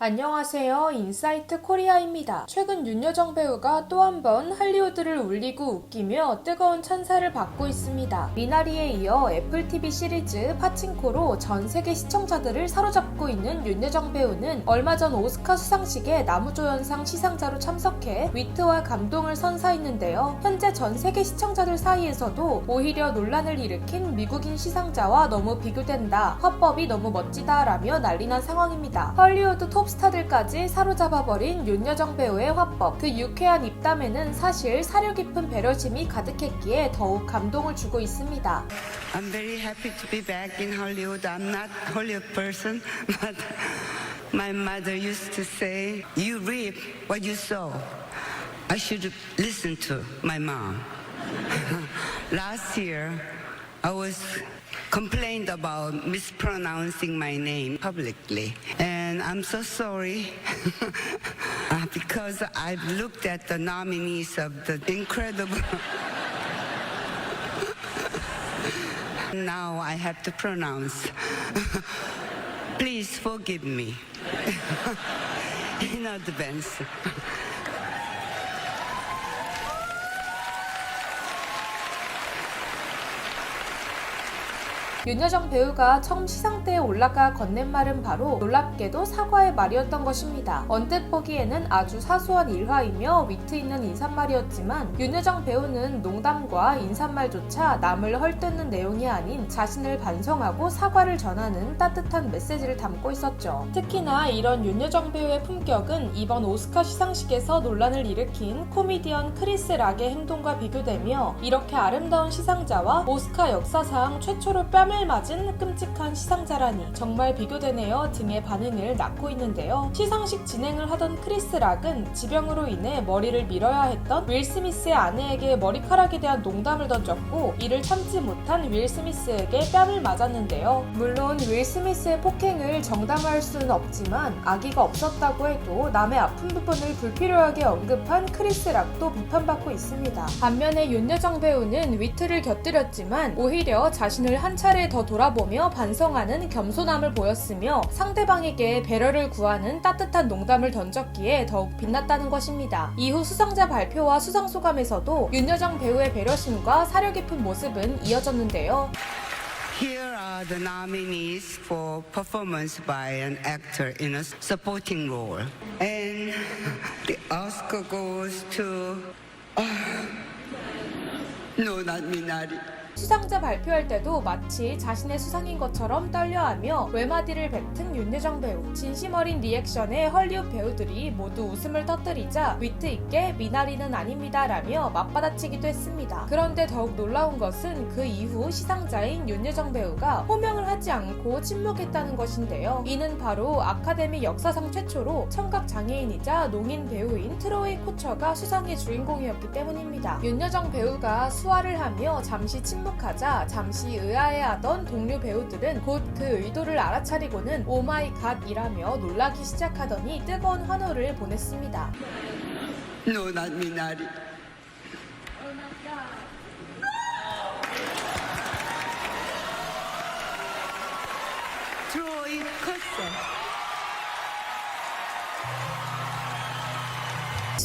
안녕하세요. 인사이트 코리아입니다. 최근 윤여정 배우가 또 한 번 할리우드를 울리고 웃기며 뜨거운 찬사를 받고 있습니다. 미나리에 이어 애플 TV 시리즈 파친코로 전 세계 시청자들을 사로잡고 있는 윤여정 배우는 얼마 전 오스카 수상식에 나무조연상 시상자로 참석해 위트와 감동을 선사했는데요. 현재 전 세계 시청자들 사이에서도 오히려 논란을 일으킨 미국인 시상자와 너무 비교된다. 화법이 너무 멋지다라며 난리난 상황입니다. 헐리우드 톱 스타들까지 사로잡아버린 윤여정 배우의 화법. 그 유쾌한 입담에는 사실 사려 깊은 배려심이 가득했기에 더욱 감동을 주고 있습니다. I'm very happy to be back in Hollywood. I'm not Hollywood person, but my mother used to say, "You reap what you sow." I should listen to my mom. Last year, I was complained about mispronouncing my name publicly, and I'm so sorry uh, because I've looked at the nominees of the incredible. Now I have to pronounce. Please forgive me in advance. 윤여정 배우가 처음 시상대에 올라가 건넨 말은 바로 놀랍게도 사과의 말이었던 것입니다. 언뜻 보기에는 아주 사소한 일화이며 위트 있는 인사말이었지만 윤여정 배우는 농담과 인사말조차 남을 헐뜯는 내용이 아닌 자신을 반성하고 사과를 전하는 따뜻한 메시지를 담고 있었죠. 특히나 이런 윤여정 배우의 품격은 이번 오스카 시상식에서 논란을 일으킨 코미디언 크리스 락의 행동과 비교되며 이렇게 아름다운 시상자와 오스카 역사상 최초로 뺨을 맞은 끔찍한 시상자라니 정말 비교되네요 등의 반응을 낳고 있는데요. 시상식 진행을 하던 크리스 락은 지병으로 인해 머리를 밀어야 했던 윌 스미스의 아내에게 머리카락에 대한 농담을 던졌고 이를 참지 못한 윌 스미스에게 뺨을 맞았는데요. 물론 윌 스미스의 폭행을 정당화할 수는 없지만 아기가 없었다고 해도 남의 아픈 부분을 불필요하게 언급한 크리스 락도 비판받고 있습니다. 반면에 윤여정 배우는 위트를 곁들였지만 오히려 자신을 한 차례 더 돌아보며 반성하는 겸손함을 보였으며 상대방에게 배려를 구하는 따뜻한 농담을 던졌기에 더욱 빛났다는 것입니다. 이후 수상자 발표와 수상 소감에서도 윤여정 배우의 배려심과 사려 깊은 모습은 이어졌는데요. Here are the nominees for performance by an actor in a supporting role. And the Oscar goes to. no, not Minari. 수상자 발표할 때도 마치 자신의 수상인 것처럼 떨려하며 외마디를 뱉은 윤여정 배우. 진심 어린 리액션에 헐리우드 배우들이 모두 웃음을 터뜨리자 위트 있게 미나리는 아닙니다라며 맞받아치기도 했습니다. 그런데 더욱 놀라운 것은 그 이후 시상자인 윤여정 배우가 호명을 하지 않고 침묵했다는 것인데요. 이는 바로 아카데미 역사상 최초로 청각 장애인이자 농인 배우인 트로이 코처가 수상의 주인공이었기 때문입니다. 윤여정 배우가 수화를 하며 잠시 침묵 하자 잠시 의아해하던 동료 배우들은 곧 그 의도를 알아차리고는 오마이 갓이라며 놀라기 시작하더니 뜨거운 환호를 보냈습니다. Minari. Troy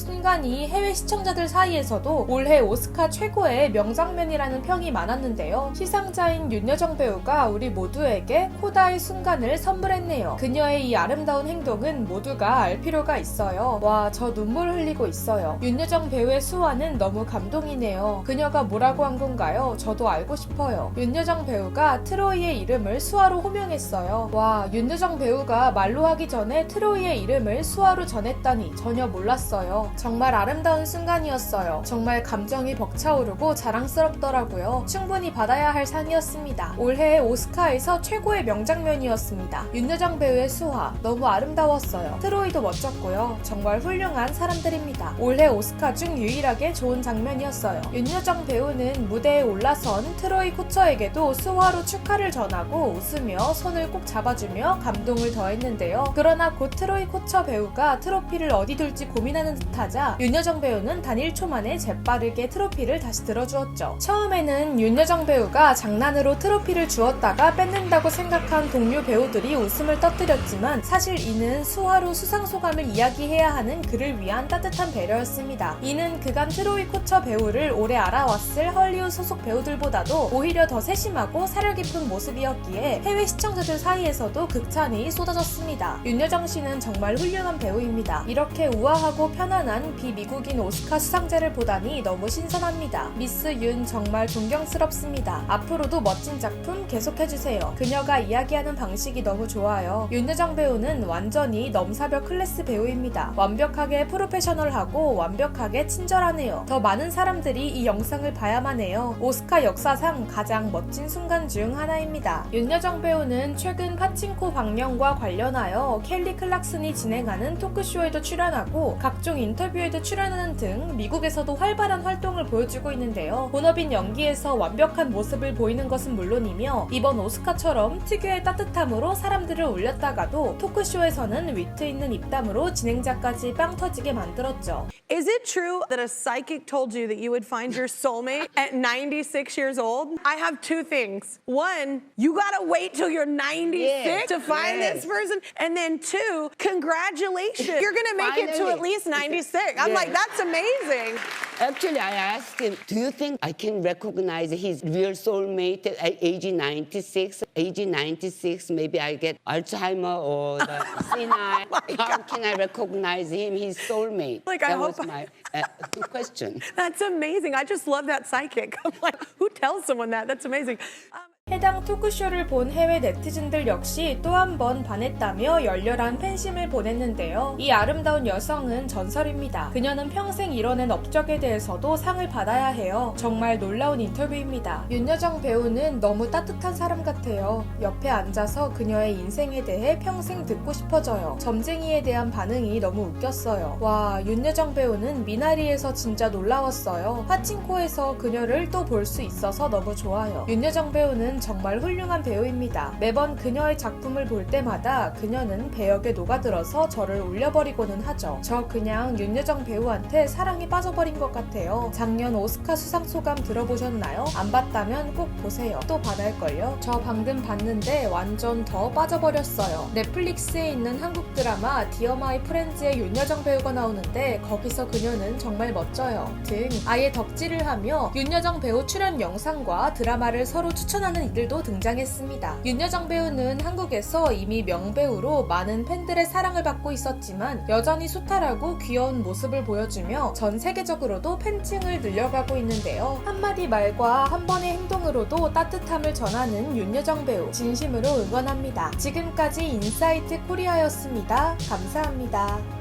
순간이 해외 시청자들 사이에서도 올해 오스카 최고의 명장면이라는 평이 많았는데요. 시상자인 윤여정 배우가 우리 모두에게 코다의 순간을 선물했네요. 그녀의 이 아름다운 행동은 모두가 알 필요가 있어요. 와, 저 눈물 흘리고 있어요. 윤여정 배우의 수화는 너무 감동이네요. 그녀가 뭐라고 한 건가요? 저도 알고 싶어요. 윤여정 배우가 트로이의 이름을 수화로 호명했어요. 와, 윤여정 배우가 말로 하기 전에 트로이의 이름을 수화로 전했다니 전혀 몰랐어요. 정말 아름다운 순간이었어요. 정말 감정이 벅차오르고 자랑스럽더라고요. 충분히 받아야 할 상이었습니다. 올해 오스카에서 최고의 명장면이었습니다. 윤여정 배우의 수화 너무 아름다웠어요. 트로이도 멋졌고요. 정말 훌륭한 사람들입니다. 올해 오스카 중 유일하게 좋은 장면이었어요. 윤여정 배우는 무대에 올라선 트로이 코처에게도 수화로 축하를 전하고 웃으며 손을 꼭 잡아주며 감동을 더했는데요. 그러나 곧 트로이 코처 배우가 트로피를 어디 둘지 고민하는 듯한 못 하자 윤여정 배우는 단 1초 만에 재빠르게 트로피를 다시 들어주었죠. 처음에는 윤여정 배우가 장난으로 트로피를 주었다가 뺏는다고 생각한 동료 배우들이 웃음을 터뜨렸지만 사실 이는 수화로 수상 소감을 이야기해야 하는 그를 위한 따뜻한 배려였습니다. 이는 그간 트로이 코처 배우를 오래 알아왔을 헐리우드 소속 배우들보다도 오히려 더 세심하고 사려 깊은 모습이었기에 해외 시청자들 사이에서도 극찬이 쏟아졌습니다. 윤여정 씨는 정말 훌륭한 배우입니다. 이렇게 우아하고 편안한 비미국인 오스카 수상자를 보다니 너무 신선합니다. 미스 윤 정말 존경스럽습니다. 앞으로도 멋진 작품 계속해주세요. 그녀가 이야기하는 방식이 너무 좋아요. 윤여정 배우는 완전히 넘사벽 클래스 배우입니다. 완벽하게 프로페셔널하고 완벽하게 친절하네요. 더 많은 사람들이 이 영상을 봐야만 해요. 오스카 역사상 가장 멋진 순간 중 하나입니다. 윤여정 배우는 최근 파친코 방영과 관련하여 켈리 클락슨이 진행하는 토크쇼에도 출연하고 각종 인터뷰 에도 출연하는 등 미국에서도 활발한 활동을 보여주고 있는데요. 본업인 연기에서 완벽한 모습을 보이는 것은 물론이며 이번 오스카처럼 특유의 따뜻함으로 사람들을 울렸다가도 토크쇼에서는 위트 있는 입담으로 진행자까지 빵 터지게 만들었죠. Is it true that a psychic told you that you would find your soulmate at 96 years old? I have two things. One, you gotta wait till you're 96 Yes, to find this yes. person. And then two, congratulations. You're gonna make it to at Finally. least 96. I'm like, that's amazing. Actually, I asked him, do you think I can recognize his real soulmate at age 96? Age 96, maybe I get Alzheimer or the senile. How can I recognize him, his soulmate? Like, I that hope was my uh, question. That's amazing. I just love that psychic. I'm like, who tells someone that? That's amazing. Um, 해당 토크쇼를 본 해외 네티즌들 역시 또 한 번 반했다며 열렬한 팬심을 보냈는데요. 이 아름다운 여성은 전설입니다. 그녀는 평생 이뤄낸 업적에 대해서도 상을 받아야 해요. 정말 놀라운 인터뷰입니다. 윤여정 배우는 너무 따뜻한 사람 같아요. 옆에 앉아서 그녀의 인생에 대해 평생 듣고 싶어져요. 점쟁이에 대한 반응이 너무 웃겼어요. 와, 윤여정 배우는 미나리에서 진짜 놀라웠어요. 파친코에서 그녀를 또 볼 수 있어서 너무 좋아요. 윤여정 배우는 정말 훌륭한 배우입니다. 매번 그녀의 작품을 볼 때마다 그녀는 배역에 녹아들어서 저를 울려버리고는 하죠. 저 그냥 윤여정 배우한테 사랑에 빠져버린 것 같아요. 작년 오스카 수상 소감 들어보셨나요? 안 봤다면 꼭 보세요. 또 받을걸요? 저 방금 봤는데 완전 더 빠져버렸어요. 넷플릭스에 있는 한국 드라마 디어 마이 프렌즈의 윤여정 배우가 나오는데 거기서 그녀는 정말 멋져요. 등 아예 덕질을 하며 윤여정 배우 출연 영상과 드라마를 서로 추천하는 이들도 등장했습니다. 윤여정 배우는 한국에서 이미 명배우로 많은 팬들의 사랑을 받고 있었지만 여전히 소탈하고 귀여운 모습을 보여주며 전 세계적으로도 팬층을 늘려가고 있는데요. 한마디 말과 한 번의 행동으로도 따뜻함을 전하는 윤여정 배우 진심으로 응원합니다. 지금까지 인사이트 코리아였습니다. 감사합니다.